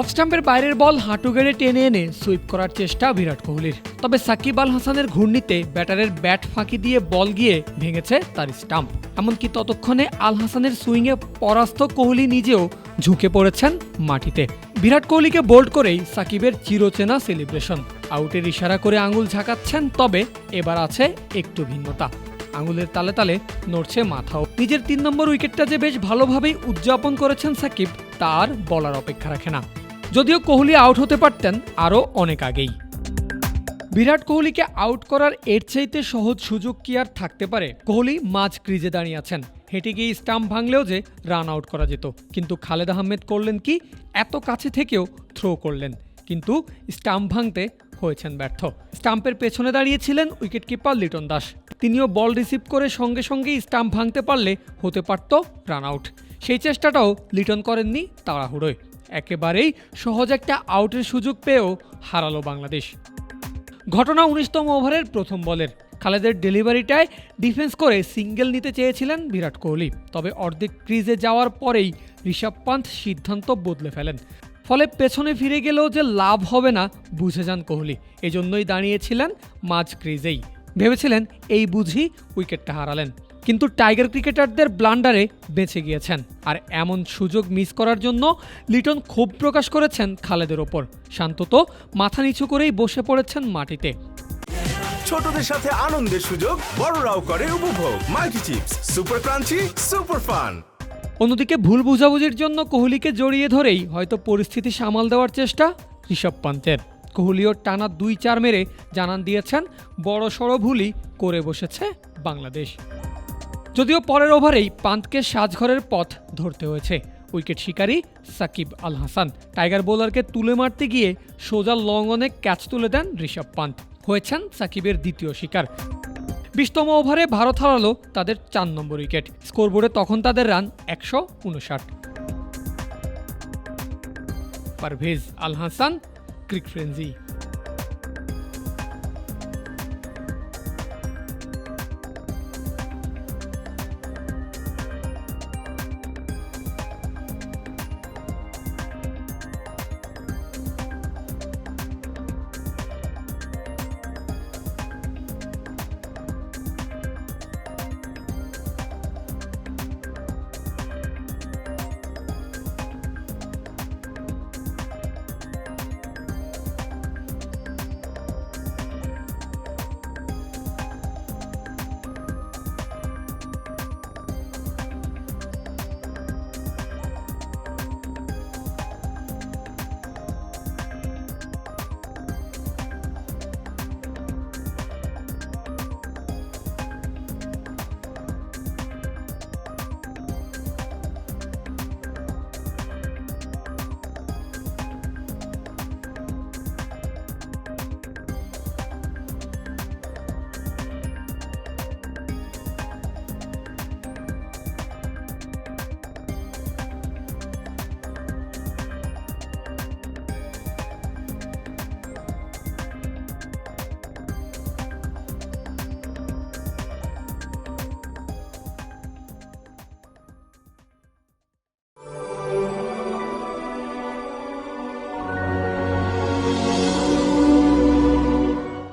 Of স্টাম্পের বাইরের বল হাঁটু গেড়ে টেনে এনে সুইপ করার চেষ্টা বিরাট কোহলির। তবে সাকিব আল হাসানের ঘূর্ণিতে ব্যাটারের ব্যাট ফাঁকি দিয়ে বল গিয়ে ভেঙেছে তার স্টাম্প। এমনকি ততক্ষণে আল হাসানের সুইংয়ে পরাস্ত কোহলি নিজেও ঝুঁকে পড়েছেন মাটিতে। বিরাট কোহলিকে বোল্ড করেই সাকিবের চিরচেনা সেলিব্রেশন। আউটের ইশারা করে আঙুল ঝাঁকাচ্ছেন, তবে এবার আছে একটু ভিন্নতা। আঙুলের তালে তালে নড়ছে মাথাও। নিজের তিন নম্বর উইকেটটা যে বেশ ভালোভাবেই উদযাপন করেছেন সাকিব, তার বলার অপেক্ষা রাখে না। যদিও কোহলি আউট হতে পারতেন আরও অনেক আগেই। বিরাট কোহলিকে আউট করার এর চাইতে সহজ সুযোগ কি আর থাকতে পারে? কোহলি মাঝ ক্রিজে দাঁড়িয়ে আছেন। হেঁটে গিয়ে স্টাম্প ভাঙলেও যে রান আউট করা যেত। কিন্তু খালেদ আহমেদ করলেন কি? এত কাছে থেকেও থ্রো করলেন। কিন্তু স্টাম্প ভাঙতে হয়েছেন ব্যর্থ। স্টাম্পের পেছনে দাঁড়িয়েছিলেন উইকেটকিপার লিটন দাস। তিনিও বল রিসিভ করে সঙ্গে সঙ্গে স্টাম্প ভাঙতে পারলে হতে পারত রান আউট। সেই চেষ্টাটাও লিটন করেননি তাড়াহুড়োয়। একেবারেই সহজ একটা আউটের সুযোগ পেয়েও হারালো বাংলাদেশ। ঘটনা উনিশতম ওভারের প্রথম বলের। খালেদের ডেলিভারিটায় ডিফেন্স করে সিঙ্গেল নিতে চেয়েছিলেন বিরাট কোহলি। তবে অর্ধেক ক্রিজে যাওয়ার পরেই ঋষভ পান্থ সিদ্ধান্ত বদলে ফেলেন। ফলে পেছনে ফিরে গেলেও যে লাভ হবে না, বুঝে যান কোহলি। এজন্যই দাঁড়িয়েছিলেন মাঝ ক্রিজেই। ভেবেছিলেন এই বুঝি উইকেটটা হারালেন। কিন্তু টাইগার ক্রিকেটারদের ব্লান্ডারে বেঁচে গিয়েছেন। আর এমন সুযোগ মিস করার জন্য লিটন ক্ষোভ প্রকাশ করেছেন খালেদের ওপর। শান্তত মাথা নিচু করেই বসে পড়েছেন মাটিতে। ছোটদের সাথে আনন্দের সুযোগ বড়রাও করে উপভোগ। Multi chips super crunchy super fun. অন্যদিকে ভুল বুঝাবুঝির জন্য কোহলিকে জড়িয়ে ধরেই হয়তো পরিস্থিতি সামাল দেওয়ার চেষ্টা ঋষভ পান্তের। কোহলিও টানা দুই চার মেরে জানান দিয়েছেন বড় সড়ো ভুলই করে বসেছে বাংলাদেশ। যদিও পরের ওভারেই পান্তকে সাজঘরের পথ ধরতে হয়েছে। উইকেট শিকারী সাকিব আল হাসান। টাইগার বোলারকে তুলে মারতে গিয়ে সোজা লং অনে ক্যাচ তুলে দেন ঋষভ পান্ত। হয়েছেন সাকিবের দ্বিতীয় শিকার। বিশতম ওভারে ভারত হারালো তাদের চার নম্বর উইকেট। স্কোরবোর্ডে তখন তাদের রান একশো উনষাট। পারভেজ আল হাসান, ক্রিক ফ্রেন্সি।